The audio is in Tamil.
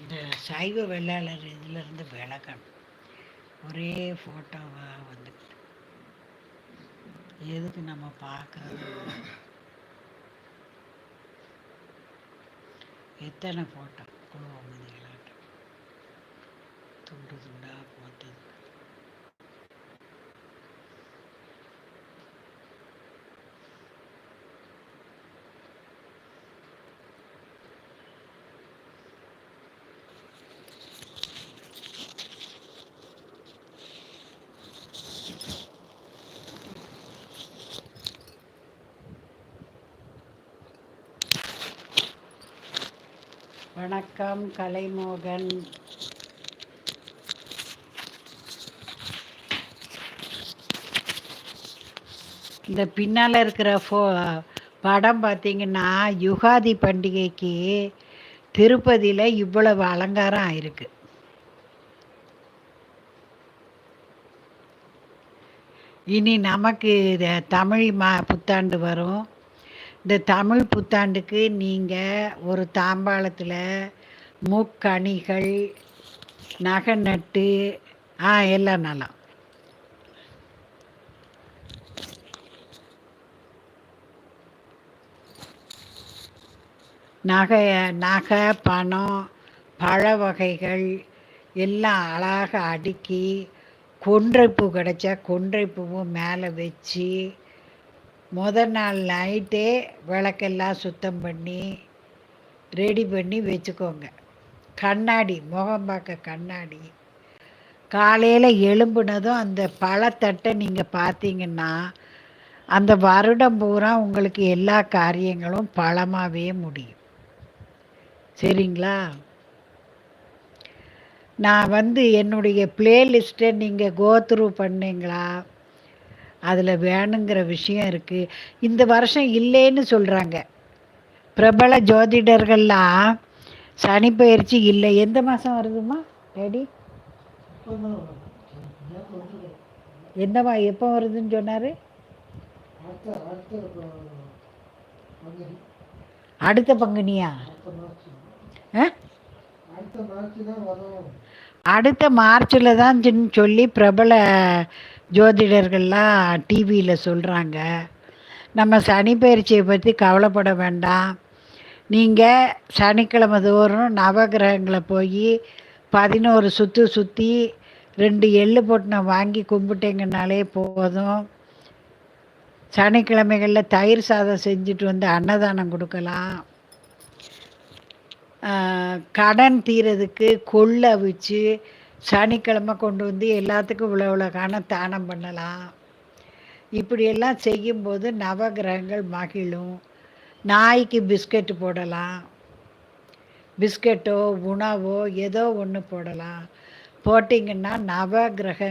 இந்த சைவ வெள்ளாளர் இதிலிருந்து விலகணும். ஒரே ஃபோட்டோவாக வந்துக்கிட்டு. எதுக்கு நம்ம பார்க்குறது எத்தனை ஃபோட்டோ குழுவமதிகளாட்டம் துண்டு துண்டாக போட்டது. வணக்கம் கலைமோகன். இந்த பின்னால் இருக்கிற ஃபோ படம் பார்த்தீங்கன்னா யுகாதி பண்டிகைக்கு திருப்பதியில் இவ்வளவு அலங்காரம் ஆயிருக்கு. இனி நமக்கு தமிழ் மா புத்தாண்டு வரும். இந்த தமிழ் புத்தாண்டுக்கு நீங்கள் ஒரு தாம்பாளத்தில் முக்கணிகள் நகை நட்டு ஆ எல்லாம் நல்லா நகை நகை பணம் பழ வகைகள் எல்லாம் அழகாக அடுக்கி கொன்றைப்பூ கிடச்சா கொன்றைப்பூவும் மேலே வச்சு முதல் நாள் நைட்டே விளக்கெல்லாம் சுத்தம் பண்ணி ரெடி பண்ணி வச்சுக்கோங்க. கண்ணாடி முகம் பார்க்க கண்ணாடி. காலையில் எழும்புனதும் அந்த பழத்தட்டை நீங்கள் பார்த்தீங்கன்னா அந்த வருடம் பூரா உங்களுக்கு எல்லா காரியங்களும் பழமாகவே முடியும். சரிங்களா? நான் வந்து என்னுடைய பிளேலிஸ்ட்டை நீங்கள் கோத்ரூ பண்ணீங்களா? அதில் வேணுங்கிற விஷயம் இருக்குது இந்த வருஷம் இல்லைன்னு சொல்கிறாங்க பிரபல ஜோதிடர்கள்லாம் சனி பயிற்சி இல்லை. எந்த மாதம் வருதுமா டேடி? எந்த எப்போ வருதுன்னு சொன்னார்? அடுத்த பங்குனியா? ஆ? அடுத்த மார்ச்சில் தான் சொல்லி பிரபல ஜோதிடர்கள்லாம் டிவியில் சொல்கிறாங்க நம்ம சனி பயிற்சியை பற்றி கவலைப்பட வேண்டாம். நீங்கள் சனிக்கிழமை தோறும் நவகிரகங்களை போய் பதினோரு சுற்று சுற்றி ரெண்டு எள்ளு பொட்டினை வாங்கி கும்பிட்டீங்கனாலே போதும். சனிக்கிழமைகளில் தயிர் சாதம் செஞ்சுட்டு வந்து அன்னதானம் கொடுக்கலாம். கடன் தீரதுக்கு கொள்ளை வச்சு சனிக்கிழமை கொண்டு வந்து எல்லாத்துக்கும் இவ்வளோ இவ்வளோ காணம் தானம் பண்ணலாம். இப்படியெல்லாம் செய்யும்போது நவகிரகங்கள் மகிழும். நாய்க்கு பிஸ்கெட்டு போடலாம். பிஸ்கெட்டோ உணவோ ஏதோ ஒன்று போடலாம். போட்டிங்கன்னா நவகிரக